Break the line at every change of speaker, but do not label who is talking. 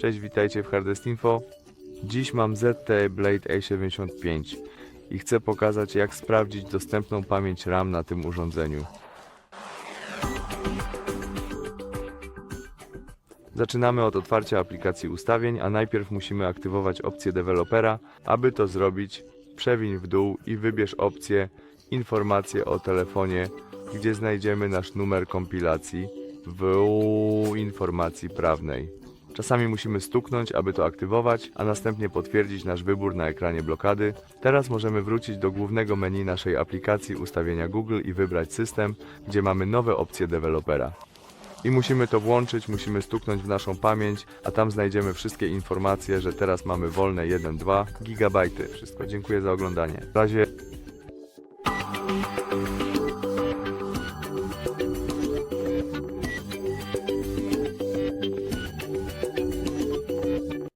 Cześć, witajcie w Hardest Info. Dziś mam ZTE Blade A75 i chcę pokazać jak sprawdzić dostępną pamięć RAM na tym urządzeniu. Zaczynamy od otwarcia aplikacji ustawień, a najpierw musimy aktywować opcję dewelopera. Aby to zrobić, przewiń w dół i wybierz opcję Informacje o telefonie, gdzie znajdziemy nasz numer kompilacji w informacji prawnej. Czasami musimy stuknąć, aby to aktywować, a następnie potwierdzić nasz wybór na ekranie blokady. Teraz możemy wrócić do głównego menu naszej aplikacji ustawienia Google i wybrać system, gdzie mamy nowe opcje dewelopera. I musimy to włączyć, musimy stuknąć w naszą pamięć, a tam znajdziemy wszystkie informacje, że teraz mamy wolne 1-2 GB. Wszystko, dziękuję za oglądanie. W razie